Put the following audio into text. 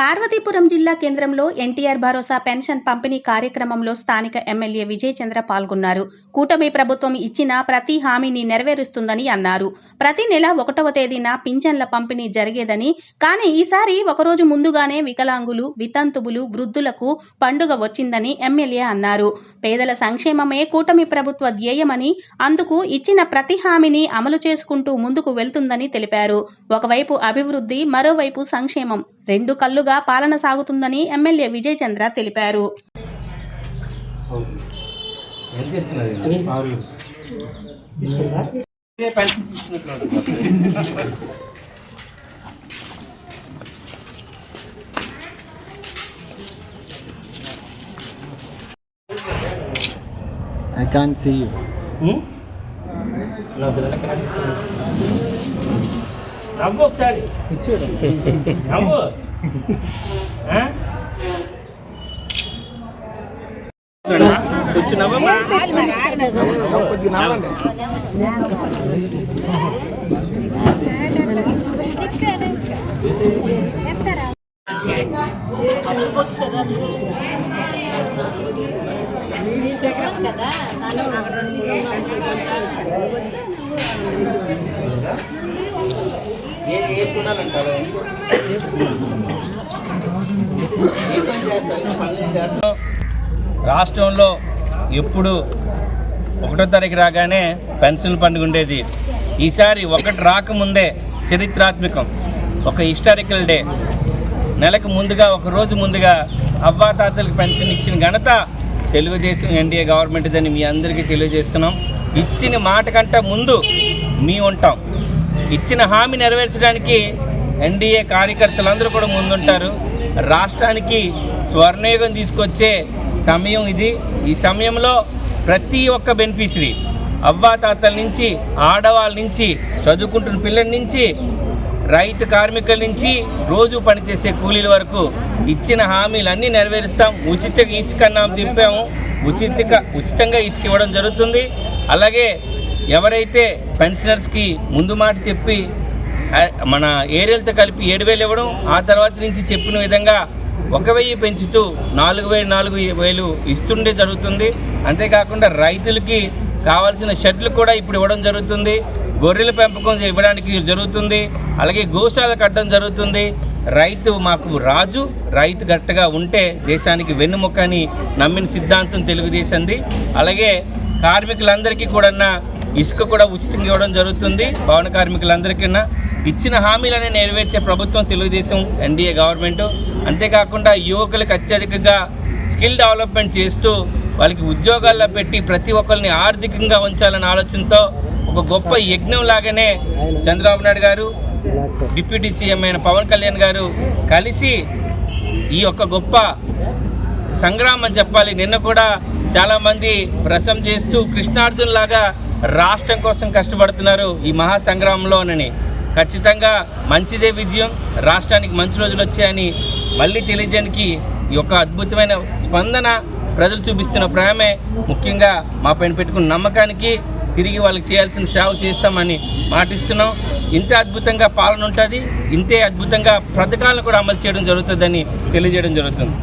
పార్వతీపురం జిల్లా కేంద్రంలో ఎన్టీఆర్ భరోసా పెన్షన్ పంపిణీ కార్యక్రమంలో స్థానిక ఎమ్మెల్యే విజయ్ చంద్ర పాల్గొన్నారు. కూటమి ప్రభుత్వం ఇచ్చిన ప్రతి హామీని నెరవేరుస్తుందని అన్నారు. ప్రతి నెల ఒకటవ తేదీన పింఛన్ల పంపిణీ జరిగేదని కానీ ఈసారి ఒకరోజు ముందుగానే వికలాంగులు వితంతువులు వృద్ధులకు పండుగ వచ్చిందని ఎమ్మెల్యే అన్నారు. పేదల సంక్షేమమే కూటమి ప్రభుత్వ ధ్యేయమని అందుకు ఇచ్చిన ప్రతి హామీని అమలు చేసుకుంటూ ముందుకు వెళ్తుందని తెలిపారు. ఒకవైపు అభివృద్ధి మరోవైపు సంక్షేమం. రెండు కళ్ళుగా పాలన సాగుతుందని ఎమ్మెల్యే విజయ్ చంద్ర తెలిపారు నా పిల్లలకి నాకు తెలుసు. నవ్వు ఒకసారి నవ్వు ఆ? ఏ ఏ కొనాలంటారు రాష్ట్రంలో ఎప్పుడు ఒకటో తారీఖు రాగానే పెన్షన్ పండుగ ఉండేది. ఈసారి ఒకటి రాకముందే చరిత్రాత్మకం. ఒక హిస్టారికల్ డే. నెలకు ముందుగా ఒక రోజు ముందుగా అవ్వాతాతలకు పెన్షన్ ఇచ్చిన ఘనత తెలుగుదేశం ఎన్డీఏ గవర్నమెంట్దని మీ అందరికీ తెలియజేస్తున్నాం. ఇచ్చిన మాట కంటే ముందు మీ ఉంటాం. ఇచ్చిన హామీ నెరవేర్చడానికి ఎన్డీఏ కార్యకర్తలందరూ కూడా ముందుంటారు. రాష్ట్రానికి స్వర్ణయుగం తీసుకొచ్చే సమయం ఇది. ఈ సమయంలో ప్రతి ఒక్క బెనిఫిషరీ అవ్వాతాతల నుంచి ఆడవాళ్ళ నుంచి చదువుకుంటున్న పిల్లల నుంచి రైతు కార్మికుల నుంచి రోజు పనిచేసే కూలీల వరకు ఇచ్చిన హామీలన్నీ నెరవేరుస్తాం. ఉచిత ఇసుక అన్నాం చెప్పాము. ఉచిత ఉచితంగా ఇసుక ఇవ్వడం జరుగుతుంది. అలాగే ఎవరైతే పెన్షనర్స్కి ముందు మాట చెప్పి మన ఏరియాలతో కలిపి ఏడు వేలు ఇవ్వడం ఆ తర్వాత నుంచి చెప్పిన విధంగా ఒక వెయ్యి పెంచుతూ నాలుగు వేలు నాలుగు వేలు ఇస్తుండే జరుగుతుంది. అంతేకాకుండా రైతులకి కావాల్సిన షెడ్లు కూడా ఇప్పుడు ఇవ్వడం జరుగుతుంది. గొర్రెల పెంపకం ఇవ్వడానికి జరుగుతుంది. అలాగే గోశాల కట్టడం జరుగుతుంది. రైతు మాకు రాజు రైతు గట్టగా ఉంటే దేశానికి వెన్నుముక్క అని నమ్మిన సిద్ధాంతం తెలుగుదేశంది. అలాగే కార్మికులందరికీ కూడా ఇసుక కూడా ఉచితంగా ఇవ్వడం జరుగుతుంది. భవన కార్మికులందరికీ ఇచ్చిన హామీలనే నెరవేర్చే ప్రభుత్వం తెలుగుదేశం ఎన్డీఏ గవర్నమెంట్. అంతేకాకుండా యువకులకు అత్యధికంగా స్కిల్ డెవలప్మెంట్ చేస్తూ వాళ్ళకి ఉద్యోగాల్లో పెట్టి ప్రతి ఒక్కరిని ఆర్థికంగా ఉంచాలనే ఆలోచనతో ఒక గొప్ప యజ్ఞం లాగానే చంద్రబాబు నాయుడు గారు డిప్యూటీ సీఎం అయిన పవన్ కళ్యాణ్ గారు కలిసి ఈ యొక్క గొప్ప సంగ్రామం చెప్పాలి. నిన్న కూడా చాలామంది ప్రసం చేస్తూ కృష్ణార్జున్ లాగా రాష్ట్రం కోసం కష్టపడుతున్నారు ఈ మహా సంగ్రామంలోనని ఖచ్చితంగా మంచిదే విజయం. రాష్ట్రానికి మంచి రోజులు వచ్చాయని మళ్ళీ తెలియజేయడానికి ఈ యొక్క అద్భుతమైన స్పందన ప్రజలు చూపిస్తున్న ప్రేమే ముఖ్యంగా మా పైన పెట్టుకున్న నమ్మకానికి తిరిగి వాళ్ళకి చేయాల్సిన సేవ చేస్తామని మాటిస్తున్నాం. ఇంతే అద్భుతంగా పాలన ఉంటుంది ఇంతే అద్భుతంగా పథకాలను కూడా అమలు చేయడం జరుగుతుందని తెలియజేయడం జరుగుతుంది.